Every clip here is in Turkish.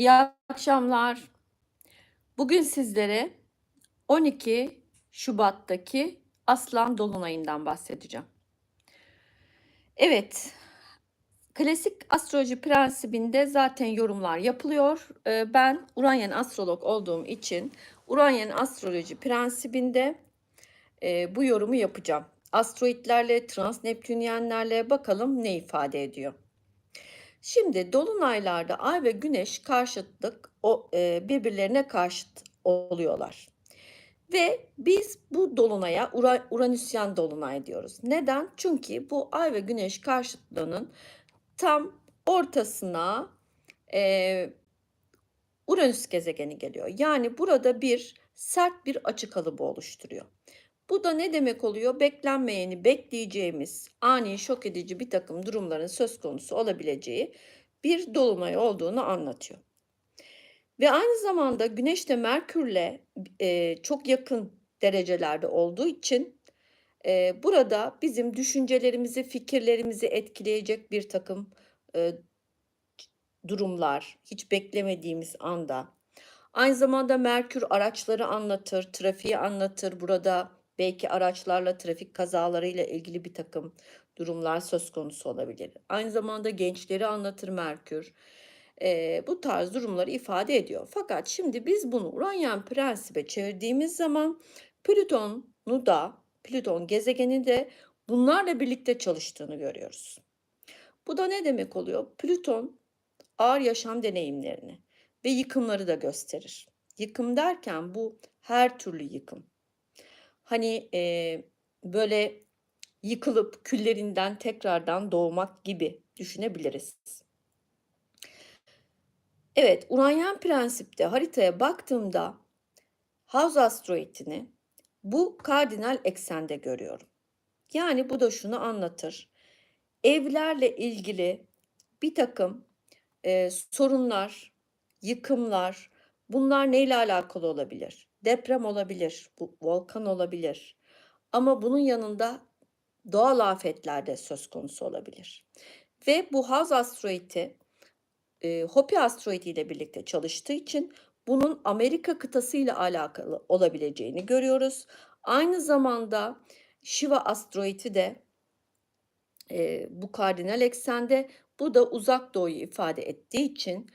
İyi akşamlar. Bugün sizlere 12 Şubat'taki Aslan Dolunay'ından bahsedeceğim. Evet, klasik astroloji prensibinde zaten yorumlar yapılıyor. Ee, Ben Uranyen astrolog olduğum için Uranyen astroloji prensibinde e, bu yorumu yapacağım. Asteroidlerle, transneptünyenlerle bakalım ne ifade ediyor. Şimdi dolunaylarda ay ve güneş karşıtlık o e, birbirlerine karşıt oluyorlar. Ve biz bu dolunaya Ura, dolunay diyoruz. Neden? Çünkü bu ay ve güneş karşıtlığının tam ortasına e, Uranüs gezegeni geliyor. Yani burada bir sert bir açı kalıbı oluşturuyor. Bu da ne demek oluyor? Beklenmeyeni bekleyeceğimiz ani şok edici bir takım durumların söz konusu olabileceği bir dolunay olduğunu anlatıyor. Ve aynı zamanda Güneş de Merkür'le e, çok yakın derecelerde olduğu için e, burada bizim düşüncelerimizi, fikirlerimizi etkileyecek bir takım e, durumlar, hiç beklemediğimiz anda. Aynı zamanda Merkür araçları anlatır, trafiği anlatır. Burada belki araçlarla trafik kazalarıyla ilgili bir takım durumlar söz konusu olabilir. Aynı zamanda gençleri anlatır Merkür. Ee, bu tarz durumları ifade ediyor. Fakat şimdi biz bunu Uranyen prensibe çevirdiğimiz zaman Plüton'u da, Plüton gezegeni de bunlarla birlikte çalıştığını görüyoruz. Bu da ne demek oluyor? Plüton ağır yaşam deneyimlerini ve yıkımları da gösterir. Yıkım derken bu her türlü yıkım. Hani e, böyle yıkılıp küllerinden tekrardan doğmak gibi düşünebiliriz. Evet, Uranyen prensipte haritaya baktığımda House asteroidini bu kardinal eksende görüyorum. Yani bu da şunu anlatır. Evlerle ilgili bir takım e, sorunlar, yıkımlar, bunlar neyle alakalı olabilir? Deprem olabilir, bu volkan olabilir. Ama bunun yanında doğal afetler de söz konusu olabilir. Ve bu Haz asteroidi e, Hopi asteroidi ile birlikte çalıştığı için bunun Amerika kıtası ile alakalı olabileceğini görüyoruz. Aynı zamanda Shiva asteroidi de e, bu kardinal eksende bu da uzak doğuyu ifade ettiği için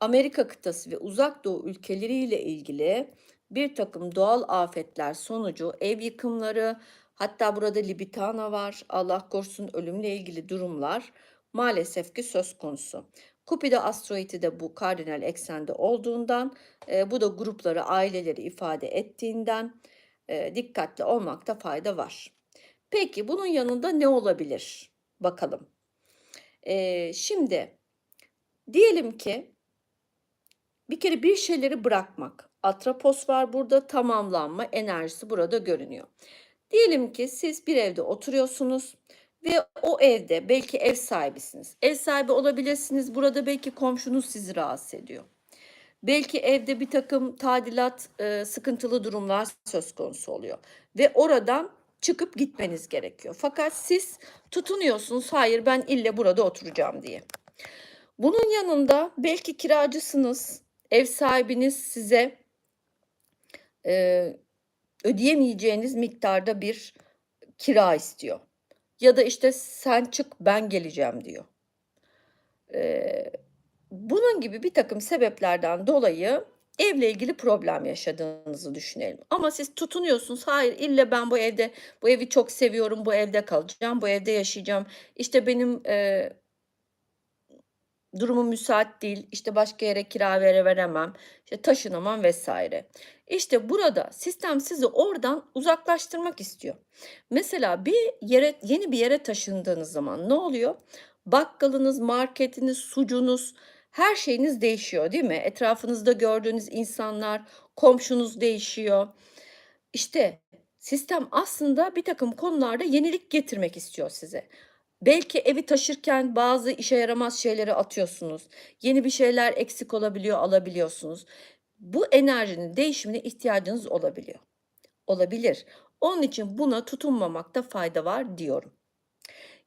Amerika kıtası ve uzak doğu ülkeleriyle ilgili bir takım doğal afetler sonucu ev yıkımları hatta burada libitana var Allah korusun ölümle ilgili durumlar maalesef ki söz konusu. Kupido asteroidi de bu kardinal eksende olduğundan e, bu da grupları aileleri ifade ettiğinden e, dikkatli olmakta fayda var. Peki bunun yanında ne olabilir? Bakalım. E, şimdi diyelim ki bir kere bir şeyleri bırakmak. Atropos var burada tamamlanma enerjisi burada görünüyor. Diyelim ki siz bir evde oturuyorsunuz ve o evde belki ev sahibisiniz. Ev sahibi olabilirsiniz. Burada belki komşunuz sizi rahatsız ediyor. Belki evde bir takım tadilat, e, sıkıntılı durumlar söz konusu oluyor. Ve oradan çıkıp gitmeniz gerekiyor. Fakat siz tutunuyorsunuz, hayır ben ille burada oturacağım diye. Bunun yanında belki kiracısınız, ev sahibiniz size e, ödeyemeyeceğiniz miktarda bir kira istiyor. Ya da işte sen çık ben geleceğim diyor. Ee, bunun gibi bir takım sebeplerden dolayı evle ilgili problem yaşadığınızı düşünelim. Ama siz tutunuyorsunuz. Hayır ille ben bu evde bu evi çok seviyorum. Bu evde kalacağım. Bu evde yaşayacağım. İşte benim e, durumum müsait değil. İşte başka yere kira vere veremem. İşte taşınamam vesaire. İşte burada sistem sizi oradan uzaklaştırmak istiyor. Mesela bir yere yeni bir yere taşındığınız zaman ne oluyor? Bakkalınız, marketiniz, sucunuz, her şeyiniz değişiyor değil mi? Etrafınızda gördüğünüz insanlar, komşunuz değişiyor. İşte sistem aslında bir takım konularda yenilik getirmek istiyor size. Belki evi taşırken bazı işe yaramaz şeyleri atıyorsunuz. Yeni bir şeyler eksik olabiliyor, alabiliyorsunuz. Bu enerjinin değişimine ihtiyacınız olabiliyor. Olabilir. Onun için buna tutunmamakta fayda var diyorum.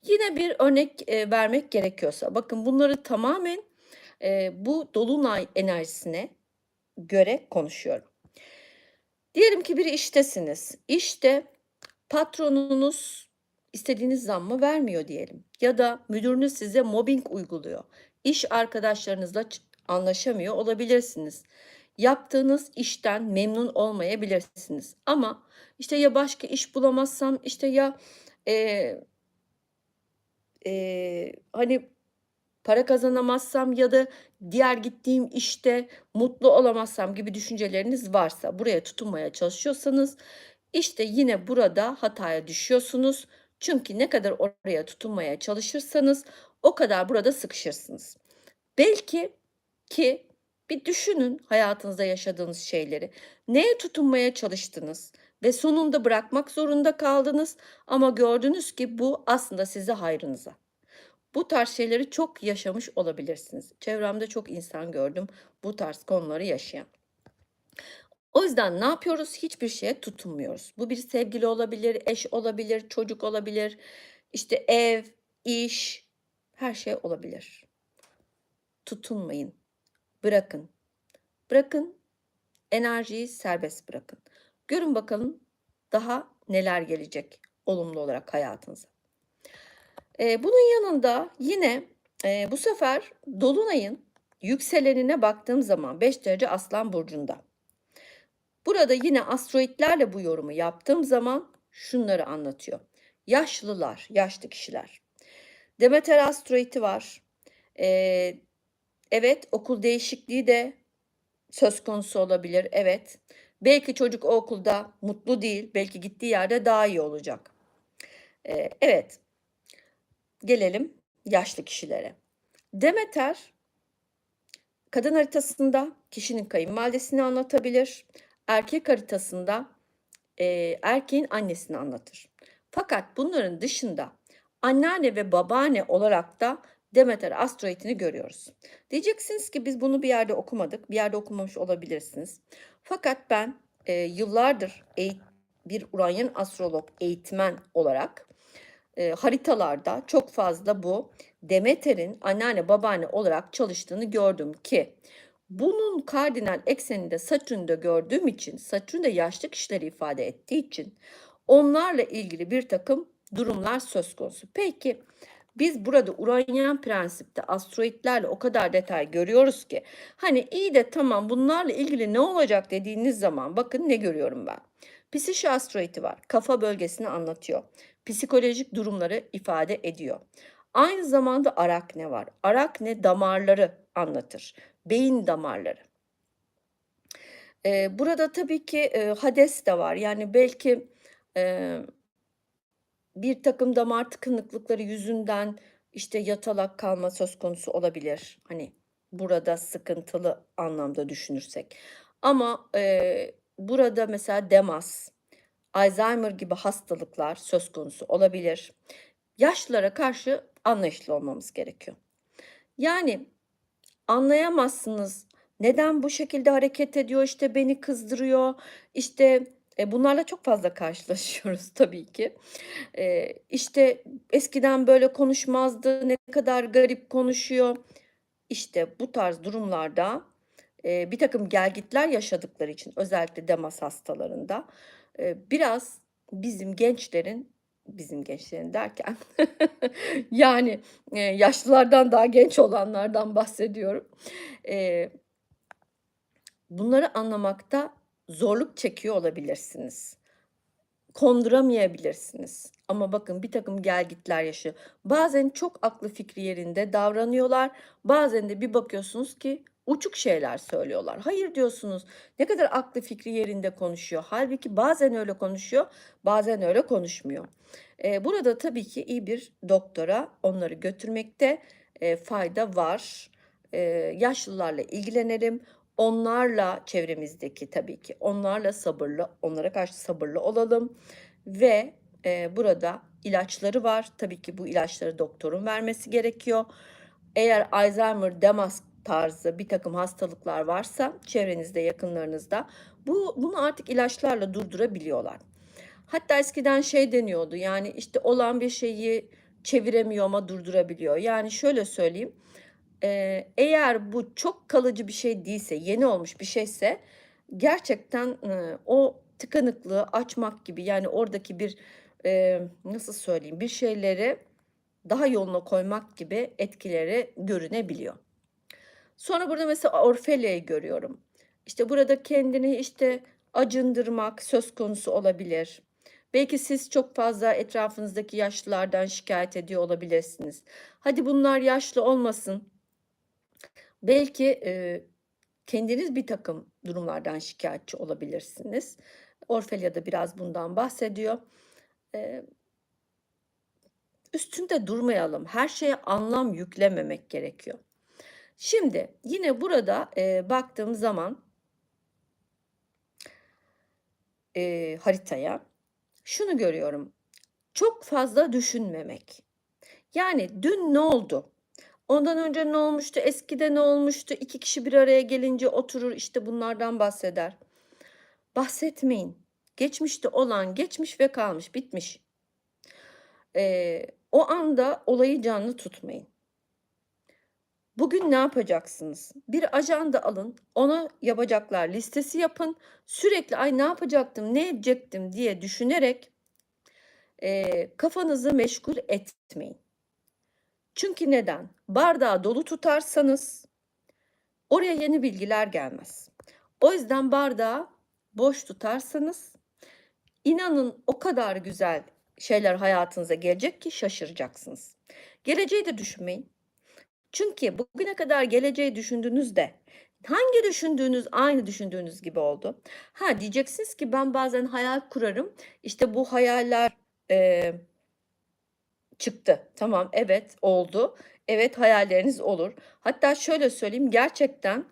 Yine bir örnek e, vermek gerekiyorsa bakın bunları tamamen Eee, bu dolunay enerjisine göre konuşuyorum. Diyelim ki bir iştesiniz. İşte patronunuz istediğiniz zammı vermiyor diyelim ya da müdürünüz size mobbing uyguluyor. İş arkadaşlarınızla anlaşamıyor olabilirsiniz. Yaptığınız işten memnun olmayabilirsiniz. Ama işte ya başka iş bulamazsam işte ya eee, eee, hani para kazanamazsam ya da diğer gittiğim işte mutlu olamazsam gibi düşünceleriniz varsa, buraya tutunmaya çalışıyorsanız işte yine burada hataya düşüyorsunuz. Çünkü ne kadar oraya tutunmaya çalışırsanız o kadar burada sıkışırsınız. Belki ki bir düşünün hayatınızda yaşadığınız şeyleri. Neye tutunmaya çalıştınız ve sonunda bırakmak zorunda kaldınız ama gördünüz ki bu aslında size hayrınıza. Bu tarz şeyleri çok yaşamış olabilirsiniz. Çevremde çok insan gördüm bu tarz konuları yaşayan. O yüzden ne yapıyoruz? Hiçbir şeye tutunmuyoruz. Bu bir sevgili olabilir, eş olabilir, çocuk olabilir, işte ev, iş, her şey olabilir. Tutunmayın. Bırakın. Bırakın. Enerjiyi serbest bırakın. Görün bakalım daha neler gelecek olumlu olarak hayatınıza. Eee, bunun yanında yine, eee, bu sefer dolunayın yükselenine baktığım zaman 5 derece Aslan burcunda. Burada yine asteroidlerle bu yorumu yaptığım zaman şunları anlatıyor. Yaşlılar, yaşlı kişiler. Demeter asteroidi var. Eee, evet, okul değişikliği de söz konusu olabilir. Evet. Belki çocuk o okulda mutlu değil, belki gittiği yerde daha iyi olacak. Eee, evet. Gelelim yaşlı kişilere. Demeter kadın haritasında kişinin kayınvalidesini anlatabilir. Erkek haritasında eee, erkeğin annesini anlatır. Fakat bunların dışında anneanne ve babaanne olarak da Demeter asteroidini görüyoruz. Diyeceksiniz ki biz bunu bir yerde okumadık, bir yerde okumamış olabilirsiniz. Fakat ben eee, yıllardır eğit- bir Uranyen astrolog, eğitmen olarak eee, haritalarda çok fazla bu Demeter'in anneanne babaanne olarak çalıştığını gördüm ki bunun kardinal ekseninde Satürn'de gördüğüm için Satürn de yaşlı kişileri ifade ettiği için onlarla ilgili bir takım durumlar söz konusu. Peki biz burada Uranyen prensipte asteroidlerle o kadar detay görüyoruz ki hani iyi de tamam bunlarla ilgili ne olacak dediğiniz zaman bakın ne görüyorum ben. Psişi asteroidi var. Kafa bölgesini anlatıyor. Psikolojik durumları ifade ediyor. Aynı zamanda arakne var. Arakne damarları anlatır. Beyin damarları. Eee, burada tabii ki, eee, Hades de var. Yani belki, eee bir takım damar tıkanıklıkları yüzünden, işte, yatalak kalma söz konusu olabilir. Hani, burada sıkıntılı anlamda düşünürsek. Ama, eee, burada mesela DEMAS, Alzheimer gibi hastalıklar söz konusu olabilir. Yaşlılara karşı anlayışlı olmamız gerekiyor. Yani anlayamazsınız. Neden bu şekilde hareket ediyor, işte, beni kızdırıyor, işte, eee, bunlarla çok fazla karşılaşıyoruz tabii ki. Eee, işte, eskiden böyle konuşmazdı, ne kadar garip konuşuyor. İşte, bu tarz durumlarda, eee, birtakım gelgitler yaşadıkları için özellikle DEMAS hastalarında, eee, biraz bizim gençlerin, bizim gençlerin derken yani, eee, yaşlılardan daha genç olanlardan bahsediyorum. Eee bunları anlamakta zorluk çekiyor olabilirsiniz. Konduramayabilirsiniz. Ama bakın birtakım gelgitler yaşıyor. Bazen çok aklı fikri yerinde davranıyorlar. Bazen de bir bakıyorsunuz ki uçuk şeyler söylüyorlar. Hayır diyorsunuz. Ne kadar aklı fikri yerinde konuşuyor. Halbuki bazen öyle konuşuyor, bazen öyle konuşmuyor. Eee, burada tabii ki iyi bir doktora onları götürmekte, eee, fayda var. Eee, yaşlılarla ilgilenelim. Onlarla çevremizdeki tabii ki onlarla sabırlı, onlara karşı sabırlı olalım ve, eee, burada ilaçları var. Tabii ki bu ilaçları doktorun vermesi gerekiyor. Eğer Alzheimer, DEMAS tarzı birtakım hastalıklar varsa çevrenizde, yakınlarınızda bu bunu artık ilaçlarla durdurabiliyorlar. Hatta eskiden şey deniyordu, yani, işte, olan bir şeyi çeviremiyor ama durdurabiliyor. Yani, şöyle söyleyeyim, Eee, eğer bu çok kalıcı bir şey değilse, yeni olmuş bir şeyse gerçekten, ııı, o tıkanıklığı açmak gibi, yani oradaki bir, eee, nasıl söyleyeyim, bir şeyleri daha yoluna koymak gibi etkileri görünebiliyor. Sonra burada mesela Orfelya'yı görüyorum. İşte burada kendini işte acındırmak söz konusu olabilir. Belki siz çok fazla etrafınızdaki yaşlılardan şikayet ediyor olabilirsiniz. Hadi bunlar yaşlı olmasın. Belki, eee, kendiniz bir takım durumlardan şikâyetçi olabilirsiniz. Orfelia da biraz bundan bahsediyor. Eee üstünde durmayalım. Her şeye anlam yüklememek gerekiyor. Şimdi yine burada, eee, baktığım zaman eee, haritaya, şunu görüyorum. Çok fazla düşünmemek. Yani dün ne oldu? Ondan önce ne olmuştu? Eskide ne olmuştu? 2 kişi bir araya gelince oturur, işte bunlardan bahseder. Bahsetmeyin. Geçmişte olan geçmiş ve kalmış, bitmiş. Eee, o anda olayı canlı tutmayın. Bugün ne yapacaksınız? Bir ajanda alın, ona yapacaklar listesi yapın. Sürekli ay ne yapacaktım, ne edecektim diye düşünerek eee, kafanızı meşgul etmeyin. Çünkü neden? Bardağı dolu tutarsanız oraya yeni bilgiler gelmez. O yüzden bardağı boş tutarsanız inanın o kadar güzel şeyler hayatınıza gelecek ki şaşıracaksınız. Geleceği de düşünmeyin. Çünkü bugüne kadar geleceği düşündüğünüzde hangi düşündüğünüz aynı düşündüğünüz gibi oldu? Ha diyeceksiniz ki ben bazen hayal kurarım. İşte bu hayaller eee, çıktı. Tamam, evet oldu. Evet hayalleriniz olur. Hatta şöyle söyleyeyim gerçekten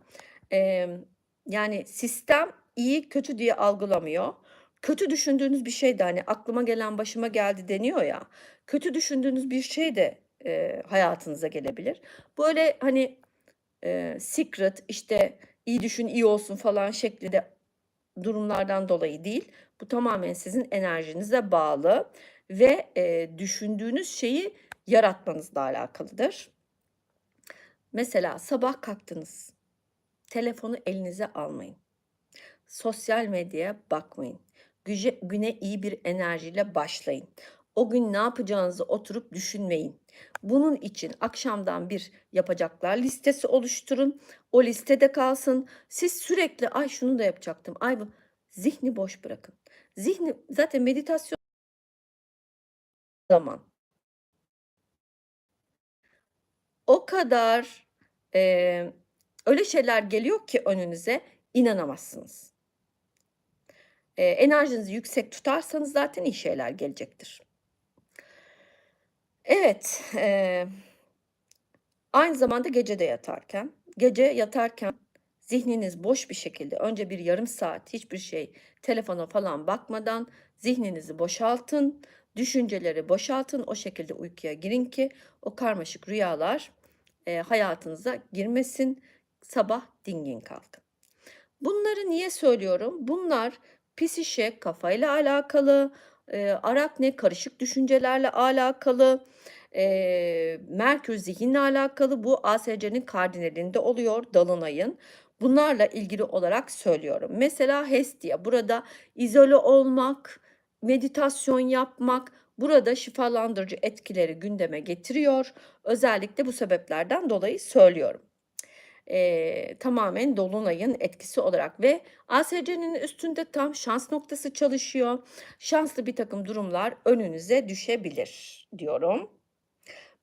emm, yani sistem iyi kötü diye algılamıyor. Kötü düşündüğünüz bir şey de hani aklıma gelen başıma geldi deniyor ya. Kötü düşündüğünüz bir şey de eee, hayatınıza gelebilir. Böyle hani eee, secret işte iyi düşün iyi olsun falan şeklinde durumlardan dolayı değil. Bu tamamen sizin enerjinize bağlı ve eee, düşündüğünüz şeyi yaratmanızla alakalıdır. Mesela sabah kalktınız. Telefonu elinize almayın. Sosyal medyaya bakmayın. Güce, güne iyi bir enerjiyle başlayın. O gün ne yapacağınızı oturup düşünmeyin. Bunun için akşamdan bir yapacaklar listesi oluşturun. O listede kalsın. Siz sürekli ay şunu da yapacaktım. Ay bu zihni boş bırakın. Zihni zaten meditasyon zaman. O kadar eee, öyle şeyler geliyor ki önünüze inanamazsınız. Eee, enerjinizi yüksek tutarsanız zaten iyi şeyler gelecektir. Evet, eee, aynı zamanda gece de yatarken, gece yatarken zihniniz boş bir şekilde önce bir yarım saat hiçbir şey telefona falan bakmadan zihninizi boşaltın, düşünceleri boşaltın, o şekilde uykuya girin ki o karmaşık rüyalar eee, hayatınıza girmesin, sabah dingin kalkın. Bunları niye söylüyorum? Bunlar psişe, kafayla alakalı, eee, arakne, karışık düşüncelerle alakalı, eee, Merkür zihinle alakalı. Bu ASC'nin kardinalinde oluyor Dolunay'ın. Bunlarla ilgili olarak söylüyorum. Mesela Hestia burada izole olmak, meditasyon yapmak burada şifalandırıcı etkileri gündeme getiriyor. Özellikle bu sebeplerden dolayı söylüyorum. Eee, tamamen dolunayın etkisi olarak ve ASC'nin üstünde tam şans noktası çalışıyor. Şanslı bir takım durumlar önünüze düşebilir diyorum.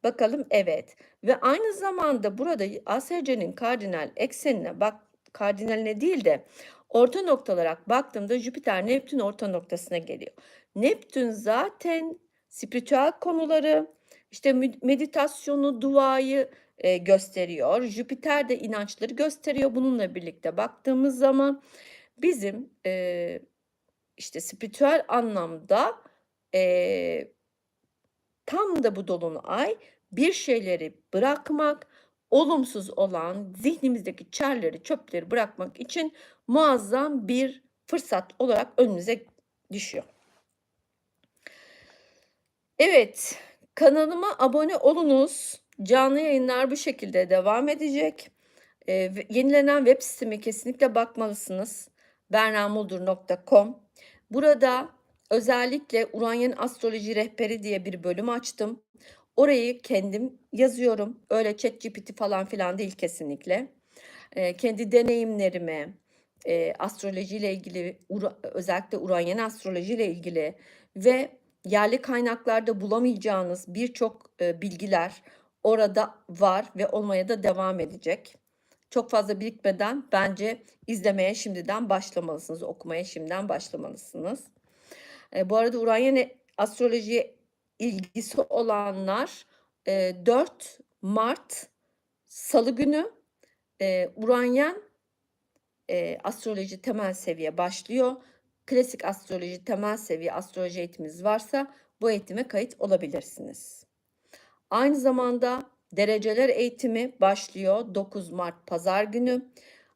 Bakalım evet ve aynı zamanda burada ASC'nin kardinal eksenine bak kardinaline değil de orta nokta olarak baktığımda Jüpiter Neptün orta noktasına geliyor. Neptün zaten spiritüel konuları, işte meditasyonu, duayı e, gösteriyor. Jüpiter de inançları gösteriyor. Bununla birlikte baktığımız zaman bizim e, işte spiritüel anlamda e, tam da bu dolunay bir şeyleri bırakmak, olumsuz olan zihnimizdeki çerleri, çöpleri bırakmak için muazzam bir fırsat olarak önünüze düşüyor. Evet, kanalıma abone olunuz. Canlı yayınlar bu şekilde devam edecek. Ve yenilenen web siteme kesinlikle bakmalısınız. bernamuldur.com. Burada özellikle Uranyen Astroloji Rehberi diye bir bölüm açtım. Orayı kendim yazıyorum. Öyle ChatGPT falan filan değil kesinlikle. Eee, kendi deneyimlerimi, eee, astrolojiyle ilgili, ura özellikle Uranyen astrolojiyle ilgili ve yerli kaynaklarda bulamayacağınız birçok, eee, bilgiler orada var ve olmaya da devam edecek. Çok fazla birikmeden bence izlemeye şimdiden başlamalısınız, okumaya şimdiden başlamalısınız. Eee, bu arada Uranyen astrolojiye ilgisi olanlar, eee, 4 Mart Salı günü, eee, Uranyen, eee, astroloji temel seviye başlıyor. Klasik astroloji temel seviye astroloji eğitiminiz varsa bu eğitime kayıt olabilirsiniz. Aynı zamanda dereceler eğitimi başlıyor 9 Mart Pazar günü.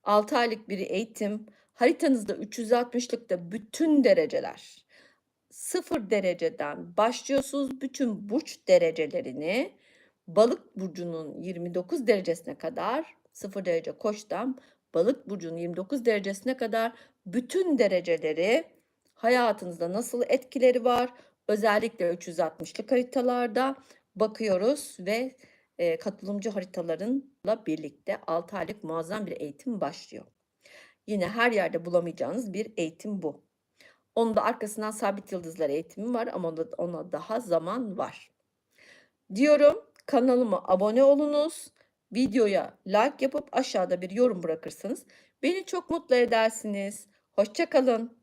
6 aylık bir eğitim. Haritanızda 360'lıkta bütün dereceler. 0 dereceden başlıyorsunuz. Bütün burç derecelerini Balık burcunun 29 derecesine kadar 0 derece Koç'tan Balık burcunun 29 derecesine kadar bütün dereceleri hayatınızda nasıl etkileri var? Özellikle 360'lık haritalarda bakıyoruz ve eee, katılımcı haritalarınla birlikte 6 aylık muazzam bir eğitim başlıyor. Yine her yerde bulamayacağınız bir eğitim bu. Onun da arkasından sabit yıldızlar eğitimi var ama ona, ona daha zaman var. Diyorum kanalıma abone olunuz. Videoya like yapıp aşağıda bir yorum bırakırsanız beni çok mutlu edersiniz. Hoşça kalın.